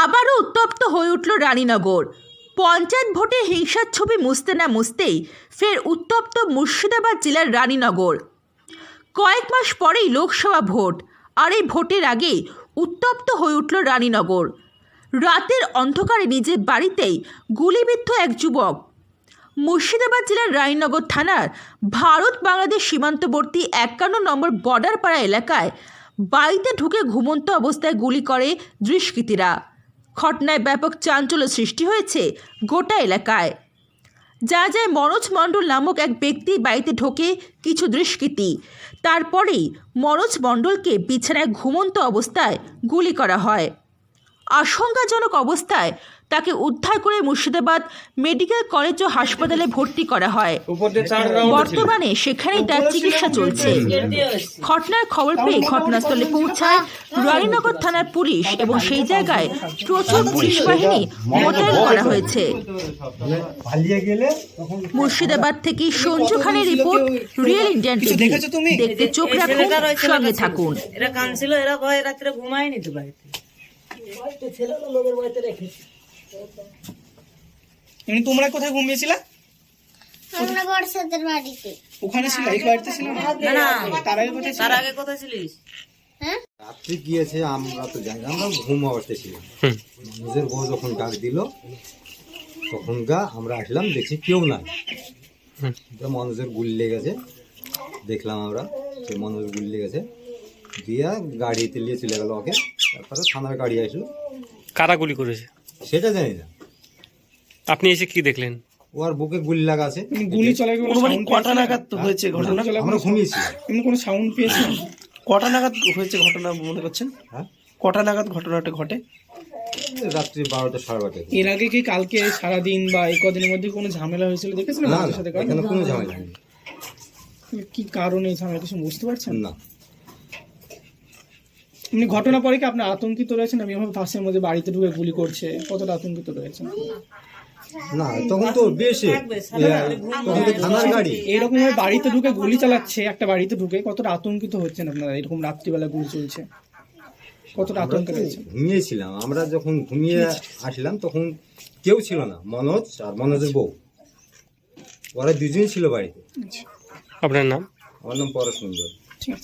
আবারও উত্তপ্ত হয়ে উঠল রানীনগর। পঞ্চায়েত ভোটে হিংসার ছবি মুছতে না মুছতেই ফের উত্তপ্ত মুর্শিদাবাদ জেলার রানীনগর। কয়েক মাস পরেই লোকসভা ভোট, আর এই ভোটের আগে উত্তপ্ত হয়ে উঠল রানীনগর। রাতের অন্ধকারে নিজের বাড়িতেই গুলিবিদ্ধ এক যুবক। মুর্শিদাবাদ জেলার রানীনগর থানার ভারত বাংলাদেশ সীমান্তবর্তী একান্ন নম্বর বর্ডার পাড়া এলাকায় বাড়িতে ঢুকে ঘুমন্ত অবস্থায় গুলি করে দুষ্কৃতীরা। ঘটনায় ব্যাপক চাঞ্চল্য সৃষ্টি হয়েছে গোটা এলাকায়। যা যায় মনোজ মণ্ডল নামক এক ব্যক্তি বাড়িতে ঢোকে কিছু দৃষ্কৃতি। তারপরেই মনোজ মণ্ডলকে বিছানায় ঘুমন্ত অবস্থায় গুলি করা হয়। আশঙ্কাজনক অবস্থায় তাকে উদ্ধার করে মুর্শিদাবাদ মেডিকেল কলেজ ও হাসপাতালে ভর্তি করা হয়। বর্তমানে সেখানেই তার চিকিৎসা চলছে। ঘটনার খবর পেয়ে ঘটনাস্থলে পৌঁছায় রানীনগর থানার পুলিশ এবং সেই জায়গায় প্রচুর পুলিশ বাহিনী মোতায়েন করা হয়েছে। মুর্শিদাবাদ থেকে সঞ্জু খানের রিপোর্ট রিয়েল ইন্ডিয়ান টিভি দেখতে চোখ রাখুন সঙ্গে থাকুন। এরা কানছিল এরা ভয় রাত্রে ঘুমায়নি তো বাড়িতে। এমনি তোমরা কোথায় ঘুমিয়েছিলা? আমরা বর্ষাদের বাড়িতে। ওখানে ছিল? এই বাড়িতে ছিল? না না। তার আগে কোথায় তার আগে কোথায় ছিলিস? হ্যাঁ? রাত্রি গিয়েছে আমরা তো জানি আমরা ঘুম অবস্থায় ছিলাম। নিজের বউ যখন ডাক দিল তখন গা আমরা আসলাম দেখছি কেউ নাই। তো মনোজের গুলি লেগেছে দেখলাম আমরা যে মনোজের গুলি লেগেছে। দিয়া গাড়িতে নিয়ে চলে গেল ওকে। তারপরে থানার গাড়ি আসলো কারা গুলি করেছে? সেটা জানি না। আপনি এসে কি দেখলেন? ওর বুকে গুলি লাগা আছে গুলি চলে গেল কটা নাগাদ হয়েছে ঘটনা? আমরা ঘুমিয়েছি। এমনি কোনো সাউন্ড পেয়েছেন কটা নাগাদ হয়েছে ঘটনা মনে করছেন? হ্যাঁ। কটা নাগাদ ঘটনাটা ঘটে? রাত্রি বারোটা সাড়ে বারোটা এর আগে কি কালকে সারাদিন বা এই কদিনের মধ্যে কোনো ঝামেলা হয়েছিল দেখেছিলেন না কোনো ঝামেলা নেই কি কারণে এই ঝামেলা? কিছু বুঝতে পারছেন? না। এমনি ঘটনা পরে কি আপনি আতঙ্কিত রয়েছেন? আমি এভাবে ফাঁসের মধ্যে বাড়িতে ঢুকে গুলি করছে? কতটা আতঙ্কিত রয়েছেন? না তখন তো বেশি থানার গাড়ি। এরকম ভাবে বাড়িতে ঢুকে গুলি চালাচ্ছে একটা বাড়িতে ঢুকে কতটা আতঙ্কিত হচ্ছেন আপনারা? এরকম রাত্রিবেলা গুলি চলছে। কতটা আমরা আতঙ্ক ঘুমিয়েছিলাম। আমরা যখন ঘুমিয়ে আসলাম তখন কেউ ছিল না মনোজ আর মনোজের বউ। ওরা দুজন ছিল বাড়িতে। আপনার নাম? আমার নাম পরশ সুন্দর ঠিক আছে।